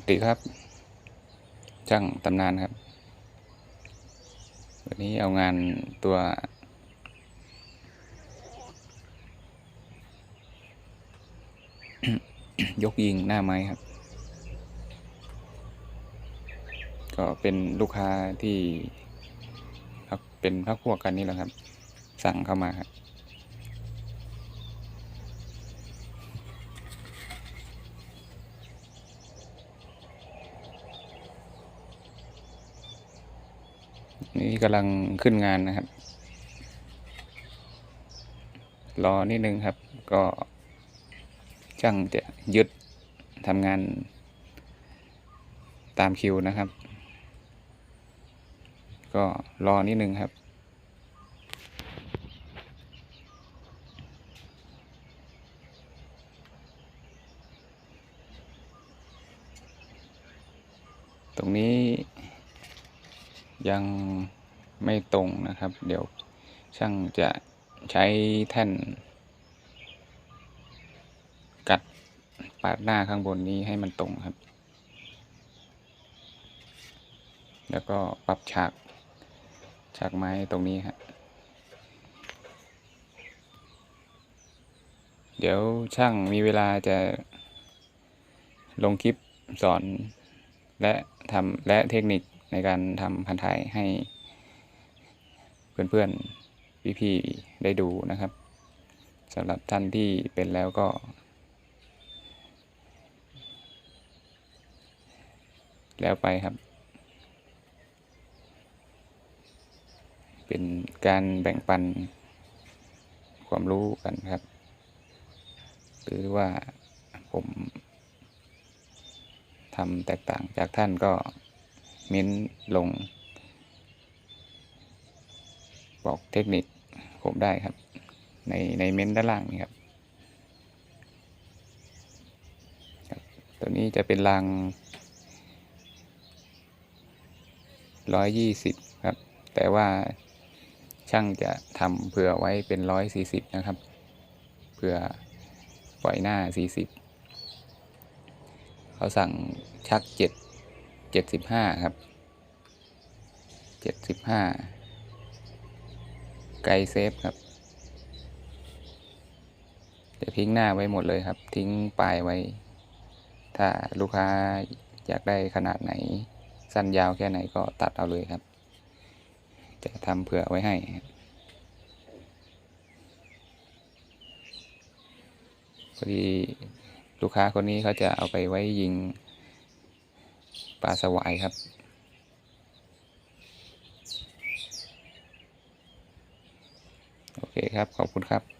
สวัสดีครับ ช่างตำนานครับ วันนี้เอางานตัว ยกยิงหน้าไม้ครับ ก็เป็นลูกค้าที่เป็นพักพวกกันนี่แหละครับ สั่งเข้ามาครับ นี่กำลังขึ้นงานนะครับ รอนิดนึงครับ ก็ช่างจะยึดทำงานตามคิวนะครับ ก็รอนิดนึงครับตรงนี้ ยังไม่ตรงนะครับ เดี๋ยวช่างจะใช้แท่น กัดปาดหน้าข้างบนนี้ให้มันตรงครับ แล้วก็ปรับฉากฉากไม้ตรงนี้ฮะเดี๋ยวช่างมีเวลาจะลงคลิปสอนและทำและเทคนิค ในการทำพันธุ์ไทยให้เพื่อนๆพี่ๆได้ดูนะครับสำหรับท่านที่เป็นแล้วก็ แล้วไปครับ เป็นการแบ่งปันความรู้กันครับ หรือว่าผมทำแตกต่างจากท่านก็ เม้นลง บอกเทคนิคผมได้ครับ ในในเม้นด้านล่างนี่ครับ ตัวนี้จะเป็นรางร้อยยี่สิบครับ แต่ว่าช่างจะทำเผื่อไว้เป็นร้อยสี่สิบนะครับ เผื่อปล่อยหน้าสี่สิบเขาสั่งชักเจ็ด เจ็ดสิบห้าครับเจ็ดสิบห้าไกลเซฟครับ จะทิ้งหน้าไว้หมดเลยครับ ทิ้งปลายไว้ ถ้าลูกค้าอยากได้ขนาดไหน สั้นยาวแค่ไหนก็ตัดเอาเลยครับ จะทำเผื่อไว้ให้พอดีลูกค้าคนนี้เขาจะเอาไปไว้ยิง ปลาสวายครับ โอเคครับ ขอบคุณครับ